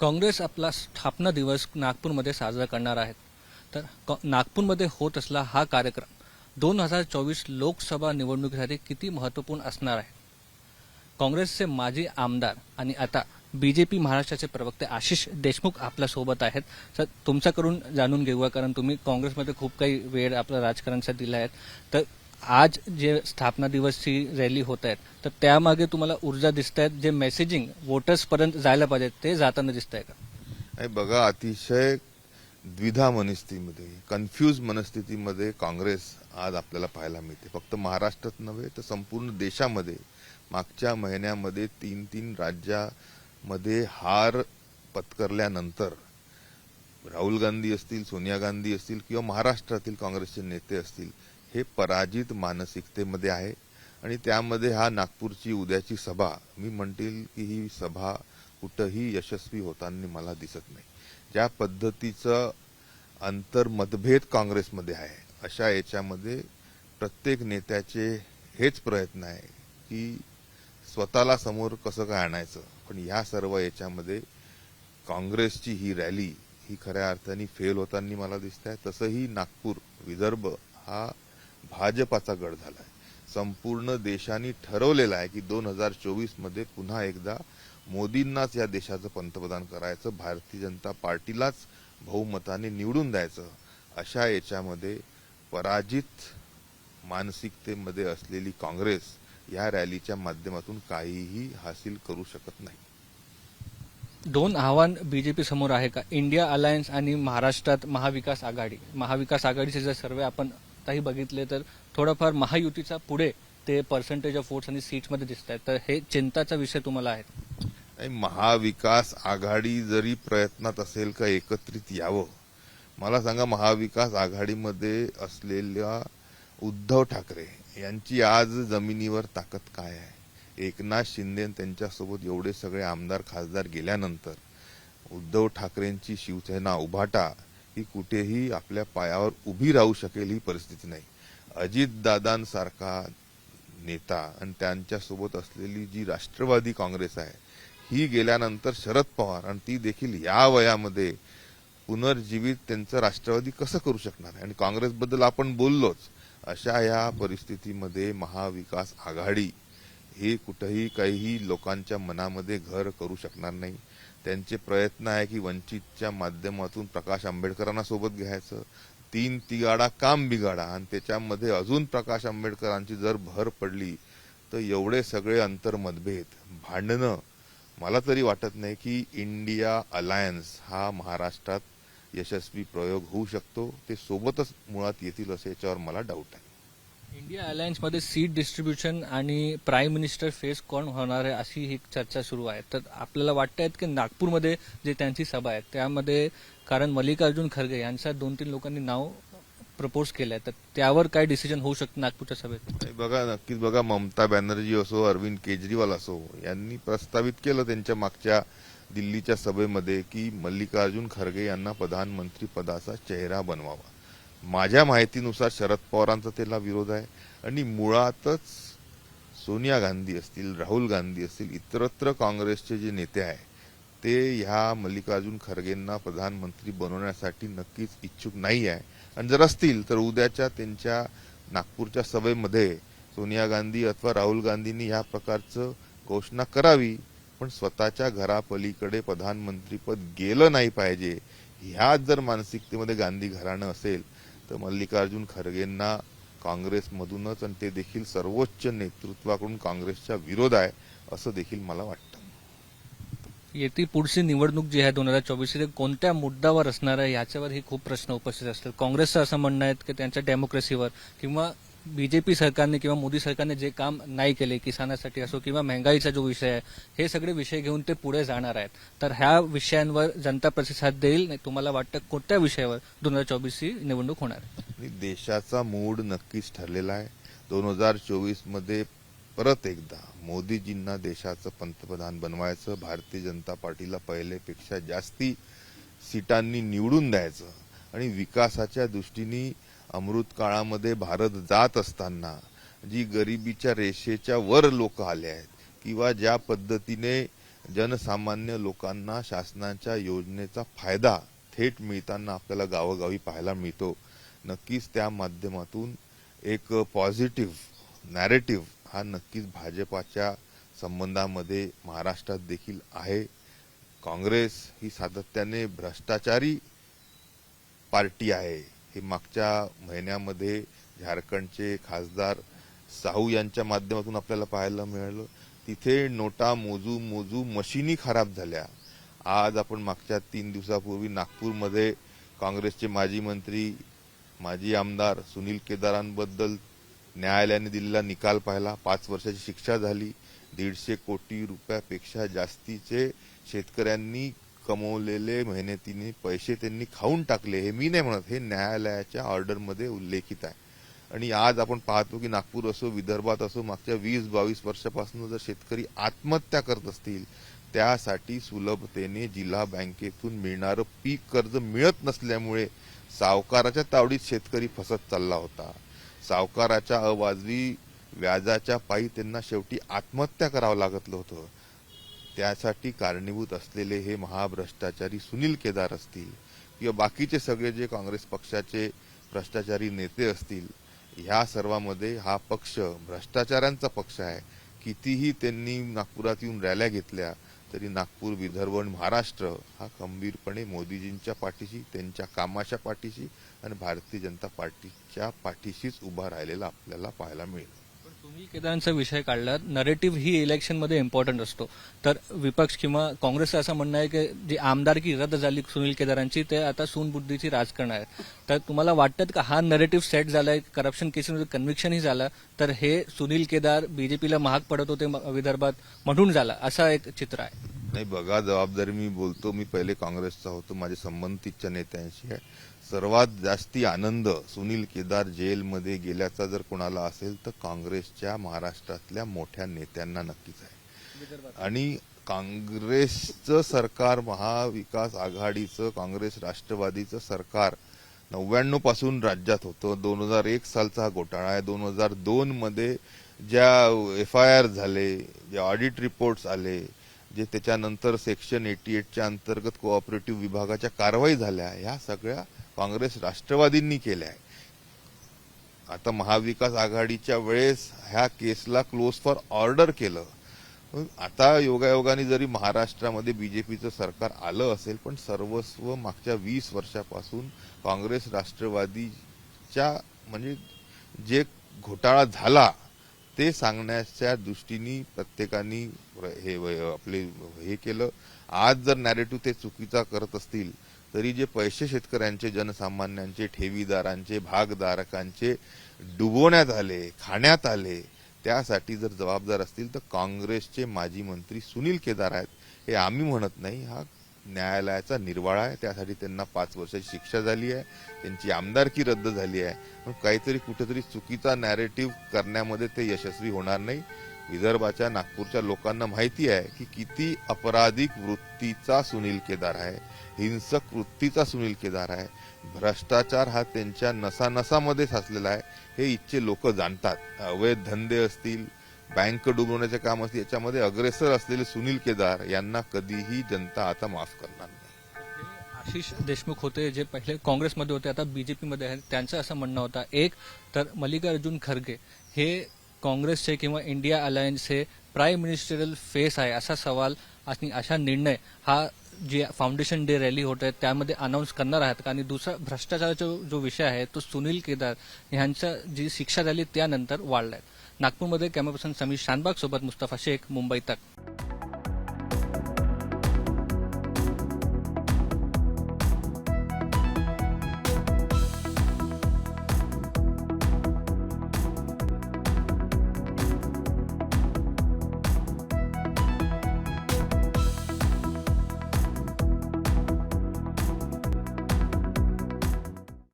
काँग्रेस आपला स्थापना दिवस नागपूरमध्ये साजरा करणार आहेत. तर क- नागपूरमध्ये होत असला हा कार्यक्रम दोन हजार चोवीस लोकसभा निवडणुकीसाठी किती महत्त्वपूर्ण असणार आहे? काँग्रेसचे माजी आमदार आणि आता बीजेपी महाराष्ट्राचे प्रवक्ते आशिष देशमुख आपल्यासोबत आहेत. सर तुमच्याकडून जाणून घेऊया कारण तुम्ही काँग्रेसमध्ये खूप काही वेळ आपल्या राजकारणासाठी दिला आहे. तर आज जे स्थापना दिवसची रॅली होत आहेत तर त्यामागे तुम्हाला ऊर्जा दिसत आहेत जे मेसेजिंग वोटर्सपर्यंत जायला पाहिजे ते जाताना दिसत आहे का बघा अतिशय द्विधा मनस्थितीमध्ये कन्फ्यूज मनस्थितीमध्ये काँग्रेस आज आपल्याला पाहायला मिळते. फक्त महाराष्ट्रात नव्हे तर संपूर्ण देशामध्ये मागच्या महिन्यामध्ये तीन तीन राज्यामध्ये हार पत्करल्यानंतर राहुल गांधी असतील सोनिया गांधी असतील किंवा महाराष्ट्रातील काँग्रेसचे नेते असतील हे पराजित मानसिकतेमध्ये आहे. आणि त्यामध्ये हा नागपूरची उद्याची सभा मी म्हणतील की ही सभा कुठंही यशस्वी होताना मला दिसत नाही. ज्या पद्धतीचं अंतर्मतभेद काँग्रेसमध्ये आहे अशा याच्यामध्ये प्रत्येक नेत्याचे हेच प्रयत्न आहे की स्वतःला समोर कसं काय आणायचं. पण या सर्व याच्यामध्ये काँग्रेसची ही रॅली ही खऱ्या अर्थाने फेल होताना मला दिसत आहे. तसंही नागपूर विदर्भ हा भाजपाचा गड झाला आहे संपूर्ण देशाने ठरवलेलं आहे की दोन हजार चोवीसमध्ये पुन्हा एकदा मोदींनाच या देशाचं पंतप्रधान करायचं भारतीय जनता पार्टीलाच बहुमताने निवडून द्यायचं. अशा याच्यामध्ये पराजित मानसिकतेमध्ये असलेली काँग्रेस या रॅलीच्या माध्यमातून काहीही हासिल करू शकत नाही. दोन आव्हान बीजेपी समोर आहे का? इंडिया अलायन्स आणि महाराष्ट्रात महाविकास आघाडी. महाविकास आघाडीचे जर सर्वे आपण आताही बघितले तर थोडंफार महायुतीचा पुढे ते पर्सेंटेज ऑफ वोट्स आणि सीट्समध्ये दिसत आहेत. तर हे चिंताचा विषय तुम्हाला आहे? महाविकास आघाडी जरी प्रयत्नात असेल का एकत्रित यावं मला सांगा महाविकास आघाडीमध्ये असलेल्या उद्धव ठाकरे यांची आज जमिनीवर ताकद काय आहे? एकनाथ शिंदे त्यांच्यासोबत एवढे सगळे आमदार खासदार गेल्यानंतर उद्धव ठाकरेंची शिवसेना उभाटा ही कुठेही आपल्या पायावर उभी राहू शकेल ही परिस्थिती नाही. अजितदादांसारखा नेता आणि त्यांच्यासोबत असलेली जी राष्ट्रवादी काँग्रेस आहे ही गेल्यानंतर शरद पवार आणि ती देखील या वयामध्ये पुनर्जीवित त्यांचं राष्ट्रवादी कसं करू शकणार आहे? आणि काँग्रेसबद्दल आपण बोललोच. अशा या परिस्थितीमध्ये महाविकास आघाडी हे कुठंही काहीही लोकांच्या मनामध्ये घर करू शकणार नाही. त्यांचे प्रयत्न आहे की वंचितच्या माध्यमातून प्रकाश आंबेडकरांना सोबत घ्यायचं. तीन तिगाडा काम बिगाडा आणि त्याच्यामध्ये अजून प्रकाश आंबेडकरांची जर भर पडली तर एवढे सगळे अंतर्मतभेद भांडणं मला तरी वाटत नाही की इंडिया अलायन्स हा महाराष्ट्रात यशस्वी प्रयोग होऊ शकतो. ते सोबतच मुळात येतील असं याच्यावर मला डाऊट आहे. इंडिया अलायन्समध्ये सीट डिस्ट्रीब्युशन आणि प्राईम मिनिस्टर फेस कोण होणार आहे अशी ही चर्चा सुरू आहे. तर आपल्याला वाटत आहेत की नागपूरमध्ये जे त्यांची सभा आहे त्यामध्ये कारण मल्लिकार्जुन खरगे यांच्या दोन तीन लोकांनी नाव प्रपोज केलं आहे तर त्यावर काय डिसिजन होऊ शकतं नागपूरच्या सभेत? बघा नक्कीच बघा ममता बॅनर्जी असो अरविंद केजरीवाल असो यांनी प्रस्तावित केलं त्यांच्या मागच्या दिल्लीच्या सभेमध्ये की मल्लिकार्जुन खरगे यांना प्रधानमंत्री पदाचा चेहरा बनवावा. माझ्या माहितीनुसार शरद पवारांचा त्याला विरोध आहे. आणि मुळातच सोनिया गांधी असतील राहुल गांधी असतील इतरत्र काँग्रेसचे जे नेते आहे ते ह्या मल्लिकार्जुन खरगेंना प्रधानमंत्री बनवण्यासाठी नक्कीच इच्छुक नाही आहे. आणि जर असतील तर उद्याच्या त्यांच्या नागपूरच्या सभेमध्ये सोनिया गांधी अथवा राहुल गांधींनी ह्या प्रकारचं घोषणा करावी पण स्वतःच्या घरापलीकडे प्रधानमंत्रीपद गेलं नाही पाहिजे. ह्याच जर मानसिकतेमध्ये गांधी घराणं असेल तर मल्लिकार्जुन खरगेंना काँग्रेसमधूनच आणि ते देखील सर्वोच्च नेतृत्वाकडून काँग्रेसच्या विरोध आहे असं देखील मला वाटतं. येती पुढची निवडणूक जी आहे दोन हजार चोवीस ते कोणत्या मुद्द्यावर असणार आहे याच्यावर हे खूप प्रश्न उपस्थित असतात. काँग्रेसचं असं म्हणणं आहे की त्यांच्या डेमोक्रेसीवर किंवा बीजेपी सरकारने किंवा मोदी सरकारने जे काम नाही केले किसानासाठी असो किंवा महागाईचा जो विषय आहे हे सगळे विषय घेऊन ते पुढे जाणार आहेत तर ह्या विषयांवर जनता प्रतिसाद देईल नाही तुम्हाला वाटतं कोणत्या विषयावर दोन हजार चोवीसची निवडणूक होणार आहे? देशाचा मूड नक्कीच ठरलेला आहे दोन हजार चोवीसमध्ये परत एकदा मोदीजींना देशाचं पंतप्रधान बनवायचं भारतीय जनता पार्टीला पहिलेपेक्षा जास्ती सीटांनी निवडून द्यायचं आणि विकासाच्या दृष्टीने अमृत काळामध्ये भारत जात असताना जी गरिबीच्या रेषेच्या वर लोक आले आहेत किंवा ज्या पद्धतीने जनसामान्य लोकांना शासनाच्या योजनेचा फायदा थेट मिळताना आपल्याला गावोगावी पाहायला मिळतो नक्कीच त्या माध्यमातून एक पॉझिटिव्ह नॅरेटिव्ह हा नक्कीच भाजपाच्या संबंधामध्ये महाराष्ट्रात देखील आहे. काँग्रेस ही सातत्याने भ्रष्टाचारी पार्टी आहे. हे मागच्या महिन्यामध्ये झारखंडचे खासदार साहू यांच्या माध्यमातून आपल्याला पाहायला मिळालं. तिथे नोटा मोजू मोजू मशिनी खराब झाल्या. आज आपण मागच्या तीन दिवसापूर्वी नागपूरमध्ये काँग्रेसचे माजी मंत्री माजी आमदार सुनील केदारांबद्दल न्यायालयाने दिलेला निकाल पाहिला. पाच वर्षाची शिक्षा झाली. दीडशे कोटी रुपयापेक्षा जास्तीचे शेतकऱ्यांनी कमवलेले मेहनतीने पैसे त्यांनी खाऊन टाकले हे मी नाही म्हणत हे न्यायालयाच्या ऑर्डरमध्ये उल्लेखित आहे. आणि आज आपण पाहतो की नागपूर असो विदर्भात असो मागच्या वीस बावीस वर्षापासून जर शेतकरी आत्महत्या करत असतील त्यासाठी सुलभतेने जिल्हा बँकेतून मिळणारं पीक कर्ज मिळत नसल्यामुळे सावकाराच्या तावडीत शेतकरी फसत चालला होता. सावकाराच्या अवाजवी व्याजाच्या पायी त्यांना शेवटी आत्महत्या करावं लागतलं होतं. त्यासाठी कारणीभूत असलेले हे महाभ्रष्टाचारी सुनील केदार असतील किंवा बाकीचे सगळे जे काँग्रेस पक्षाचे भ्रष्टाचारी नेते असतील ह्या सर्वांमध्ये हा पक्ष भ्रष्टाचारांचा पक्ष आहे. कितीही त्यांनी नागपुरात येऊन रॅल्या घेतल्या तरी नागपूर विदर्भ आणि महाराष्ट्र हा खंबीरपणे मोदीजींच्या पाठीशी त्यांच्या कामाच्या पाठीशी आणि भारतीय जनता पार्टीच्या पाठीशीच उभा राहिलेला आपल्याला पाहायला मिळेल. तुम्ही सुनील केदारांचा विषय काढला नरेटिव्ह ही इलेक्शनमध्ये इम्पॉर्टंट असतो. तर विपक्ष किंवा काँग्रेसचं असं म्हणणं आहे की जी आमदारकी रद्द झाली सुनील केदारांची ते आता सूनबुद्धीची राजकारण आहे. तर तुम्हाला वाटतं का हा नरेटिव्ह सेट झालाय करप्शन केसेसमध्ये कन्व्हिक्शनही झालं तर हे सुनील केदार बीजेपीला महाग पडत होते म- विदर्भात म्हणून झाला असा एक चित्र आहे. नाही बघा जबाबदारी मी बोलतो मी पहिले काँग्रेसचा होतो माझे संबंध तिथच्या नेत्यांशी आहे. सर्वात जास्ती आनंद सुनील केदार जेलमध्ये गेल्याचा जर कोणाला असेल तर काँग्रेसच्या महाराष्ट्रातल्या मोठ्या नेत्यांना नक्कीच आहे. आणि काँग्रेसचं सरकार महाविकास आघाडीचं काँग्रेस राष्ट्रवादीचं सरकार नव्याण्णवपासून राज्यात होतं. दोन हजार एक सालचा हा घोटाळा आहे. दोन हजार दोन मध्ये ज्या एफ आय आर झाले जे ऑडिट रिपोर्ट्स आले जे त्याच्यानंतर सेक्शन एटी एटच्या अंतर्गत कोऑपरेटिव्ह विभागाच्या कारवाई झाल्या ह्या सगळ्या काँग्रेस राष्ट्रवादींनी केल्या. आहे आता महाविकास आघाडीच्या वेळेस ह्या केसला क्लोज फॉर ऑर्डर केलं. आता योगायोगाने जरी महाराष्ट्रामध्ये बीजेपीचं सरकार आलं असेल पण सर्वस्व मागच्या वीस वर्षापासून काँग्रेस राष्ट्रवादीच्या म्हणजे जे घोटाळा झाला ते सांगण्याच्या दृष्टीने प्रत्येकानी हे आपले हे केलं. आज जर नॅरेटिव्ह ते चुकीचा करत असतील तरी जे पैसे शेतकऱ्यांचे जनसामान्यांचे ठेवीदारांचे भागधारकांचे डुबवण्यात आले खाण्यात आले त्यासाठी जर जबाबदार असतील तर काँग्रेसचे माजी मंत्री सुनील केदार आहेत. हे आम्ही म्हणत नाही. हा न्यायालयाचा निर्वाळा आहे. त्यासाठी त्यांना पाच वर्षाची शिक्षा झाली आहे. त्यांची आमदारकी रद्द झाली आहे. पण काहीतरी कुठेतरी चुकीचा नॅरेटिव्ह करण्यामध्ये ते यशस्वी होणार नाही. विदर्भाच्या नागपूरच्या लोकांना माहिती आहे की किती अपराधिक वृत्तीचा सुनील केदार आहे हिंसक वृत्तीचा सुनील केदार आहे. भ्रष्टाचार हा त्यांच्या नसानसामध्ये साचलेला आहे हे इथचे लोक जाणतात. अवैध धंदे असतील बँक डुबवण्याचे काम असतील याच्यामध्ये अग्रेसर असलेले सुनील केदार यांना कधीही जनता आता माफ करणार नाही. आशिष देशमुख होते जे पहिले काँग्रेसमध्ये होते आता बीजेपीमध्ये आहेत. त्यांचं असं म्हणणं होतं एक तर मल्लिकार्जुन खरगे हे काँग्रेसचे किंवा इंडिया अलायन्सचे प्राईम मिनिस्टरियल फेस आहे असा सवाल आणि अशा निर्णय हा जे फाउंडेशन डे रॅली होत आहे त्यामध्ये अनाऊन्स करणार आहात. आणि दुसरा भ्रष्टाचाराचा जो विषय आहे तो सुनील केदार यांच्या जी शिक्षा झाली त्यानंतर वाढलाय. नागपूरमध्ये कॅमेरा पर्सन समीर शानबाग सोबत मुस्तफा शेख मुंबई तक.